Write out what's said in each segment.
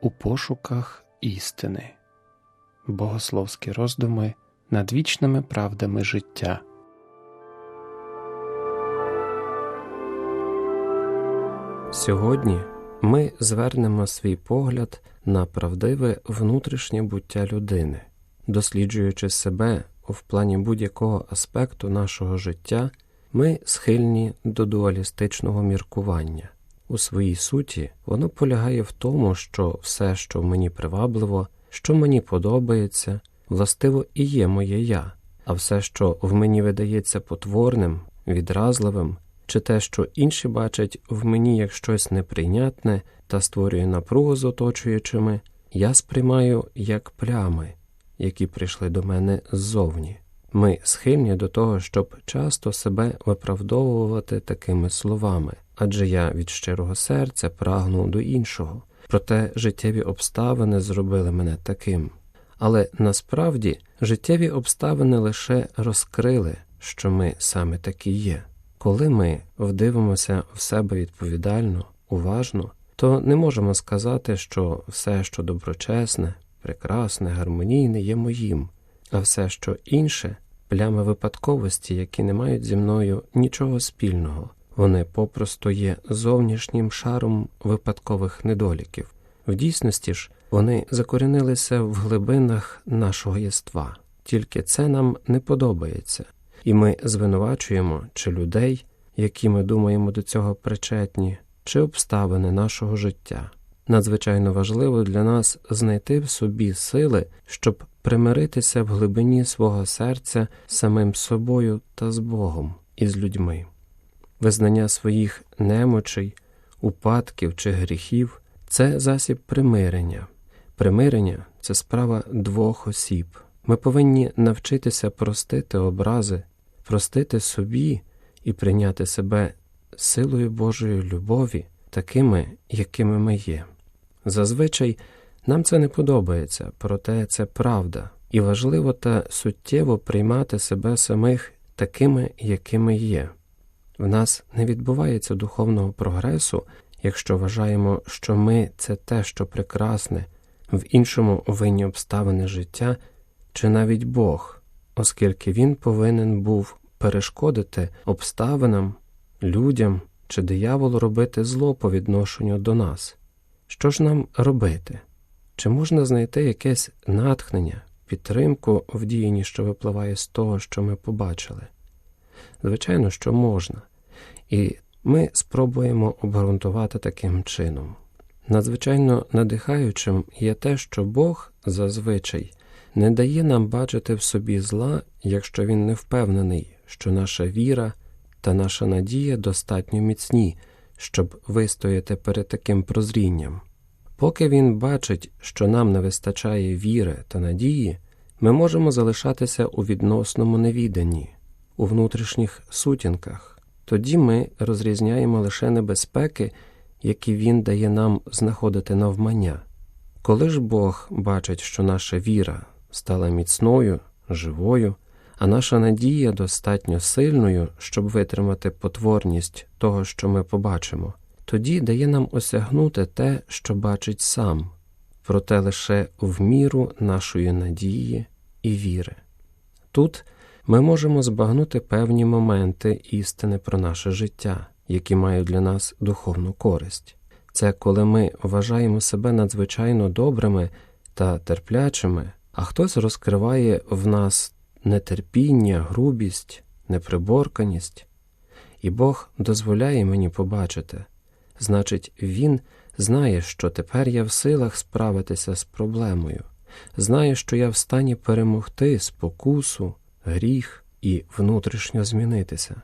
у пошуках істини, богословські роздуми над вічними правдами життя. Сьогодні ми звернемо свій погляд на правдиве внутрішнє буття людини, досліджуючи себе в плані будь-якого аспекту нашого життя, ми схильні до дуалістичного міркування. У своїй суті воно полягає в тому, що все, що мені привабливо, що мені подобається, властиво і є моє я, а все, що в мені видається потворним, відразливим, чи те, що інші бачать в мені як щось неприйнятне та створює напругу з оточуючими, я сприймаю як плями, які прийшли до мене ззовні. Ми схильні до того, щоб часто себе виправдовувати такими словами, адже я від щирого серця прагну до іншого, проте життєві обставини зробили мене таким. Але насправді життєві обставини лише розкрили, що ми саме такі є. Коли ми вдивимося в себе відповідально, уважно, то не можемо сказати, що все, що доброчесне, прекрасне, гармонійне, є моїм, а все, що інше плями випадковості, які не мають зі мною нічого спільного, вони попросту є зовнішнім шаром випадкових недоліків. В дійсності ж вони закорінилися в глибинах нашого єства, тільки це нам не подобається, і ми звинувачуємо чи людей, які ми думаємо до цього причетні, чи обставини нашого життя. Надзвичайно важливо для нас знайти в собі сили, щоб примиритися в глибині свого серця самим собою та з Богом і з людьми. Визнання своїх немочей, упадків чи гріхів це засіб примирення. Примирення це справа двох осіб. Ми повинні навчитися простити образи, простити собі і прийняти себе силою Божої любові, такими, якими ми є. Зазвичай нам це не подобається, проте це правда, і важливо та суттєво приймати себе самих такими, якими є. В нас не відбувається духовного прогресу, якщо вважаємо, що ми це те, що прекрасне, в іншому винні обставини життя, чи навіть Бог, оскільки Він повинен був перешкодити обставинам, людям чи дияволу робити зло по відношенню до нас. Що ж нам робити? Чи можна знайти якесь натхнення, підтримку в діянні, що випливає з того, що ми побачили? Звичайно, що можна, і ми спробуємо обґрунтувати таким чином. Надзвичайно надихаючим є те, що Бог зазвичай не дає нам бачити в собі зла, якщо він не впевнений, що наша віра та наша надія достатньо міцні, щоб вистояти перед таким прозрінням. Поки він бачить, що нам не вистачає віри та надії, ми можемо залишатися у відносному невіданні, у внутрішніх сутінках, тоді ми розрізняємо лише небезпеки, які він дає нам знаходити навмання. Коли ж Бог бачить, що наша віра стала міцною, живою, а наша надія достатньо сильною, щоб витримати потворність того, що ми побачимо, тоді дає нам осягнути те, що бачить сам, проте лише в міру нашої надії і віри. Тут ми можемо збагнути певні моменти істини про наше життя, які мають для нас духовну користь. Це коли ми вважаємо себе надзвичайно добрими та терплячими, а хтось розкриває в нас нетерпіння, грубість, неприборканість, і Бог дозволяє мені побачити, значить, Він знає, що тепер я в силах справитися з проблемою, знає, що я в стані перемогти спокусу, гріх і внутрішньо змінитися.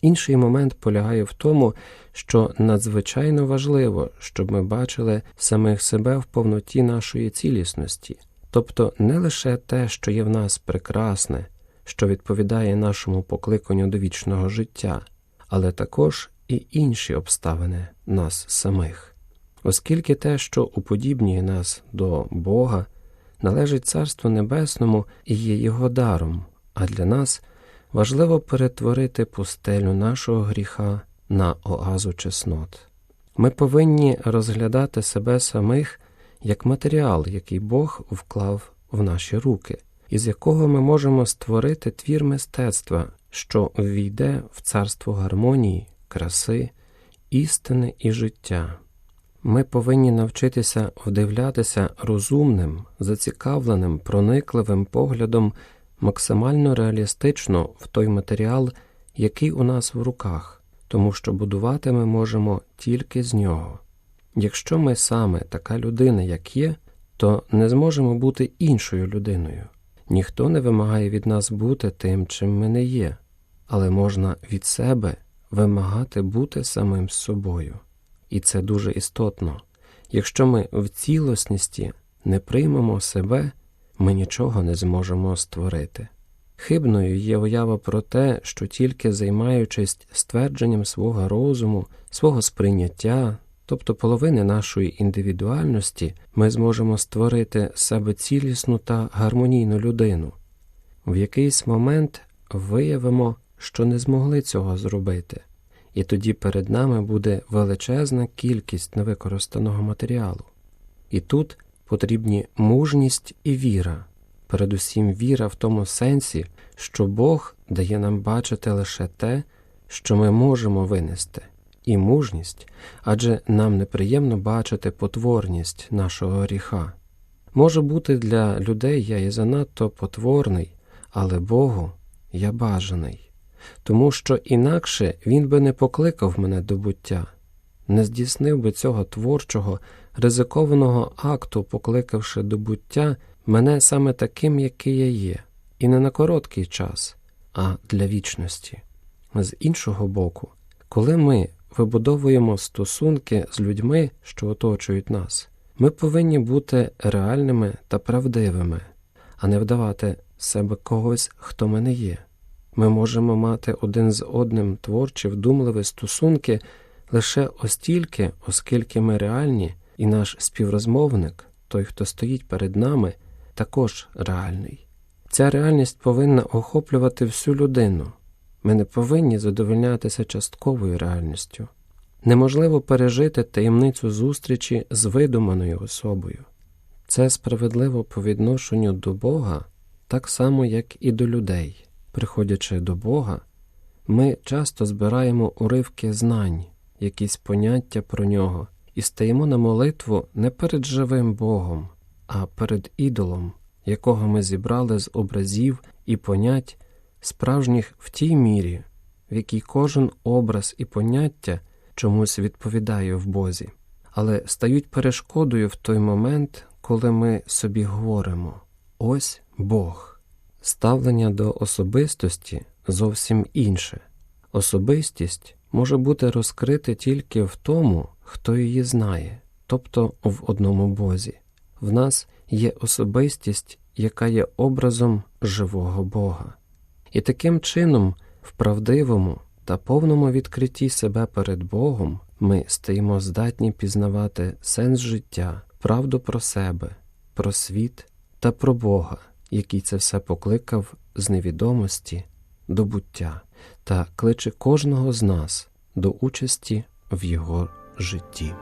Інший момент полягає в тому, що надзвичайно важливо, щоб ми бачили самих себе в повноті нашої цілісності, тобто не лише те, що є в нас прекрасне, що відповідає нашому покликанню до вічного життя, але також і інші обставини нас самих, оскільки те, що уподібнює нас до Бога, належить Царству Небесному і є Його даром, а для нас важливо перетворити пустелю нашого гріха на оазу чеснот. Ми повинні розглядати себе самих як матеріал, який Бог вклав в наші руки, із якого ми можемо створити твір мистецтва, що ввійде в царство гармонії, краси, істини і життя. Ми повинні навчитися вдивлятися розумним, зацікавленим, проникливим поглядом максимально реалістично в той матеріал, який у нас в руках, тому що будувати ми можемо тільки з нього. Якщо ми саме така людина, як є, то не зможемо бути іншою людиною. Ніхто не вимагає від нас бути тим, чим ми не є, але можна від себе вимагати бути самим собою. І це дуже істотно. Якщо ми в цілісності не приймемо себе, ми нічого не зможемо створити. Хибною є уява про те, що тільки займаючись ствердженням свого розуму, свого сприйняття, тобто половини нашої індивідуальності, ми зможемо створити себе цілісну та гармонійну людину. В якийсь момент виявимо, що не змогли цього зробити, і тоді перед нами буде величезна кількість невикористаного матеріалу. І тут потрібні мужність і віра, передусім віра в тому сенсі, що Бог дає нам бачити лише те, що ми можемо винести, і мужність, адже нам неприємно бачити потворність нашого гріха. Може бути, для людей я і занадто потворний, але Богу я бажаний, тому що інакше Він би не покликав мене до буття, не здійснив би цього творчого, ризикованого акту, покликавши до буття мене саме таким, який я є, і не на короткий час, а для вічності. З іншого боку, коли ми вибудовуємо стосунки з людьми, що оточують нас, ми повинні бути реальними та правдивими, а не вдавати себе когось, хто ми не є. Ми можемо мати один з одним творчі, вдумливі стосунки лише остільки, оскільки ми реальні, і наш співрозмовник, той, хто стоїть перед нами, також реальний. Ця реальність повинна охоплювати всю людину. Ми не повинні задовольнятися частковою реальністю. Неможливо пережити таємницю зустрічі з видуманою особою. Це справедливо по відношенню до Бога, так само, як і до людей. Приходячи до Бога, ми часто збираємо уривки знань, якісь поняття про нього, і стаємо на молитву не перед живим Богом, а перед ідолом, якого ми зібрали з образів і понять, справжніх в тій мірі, в якій кожен образ і поняття чомусь відповідає в Бозі, але стають перешкодою в той момент, коли ми собі говоримо ось Бог. Ставлення до особистості зовсім інше. Особистість може бути розкрита тільки в тому, хто її знає, тобто в одному Бозі. В нас є особистість, яка є образом живого Бога. І таким чином, в правдивому та повному відкритті себе перед Богом, ми стаємо здатні пізнавати сенс життя, правду про себе, про світ та про Бога, який це все покликав з невідомості до буття та кличе кожного з нас до участі в його житті.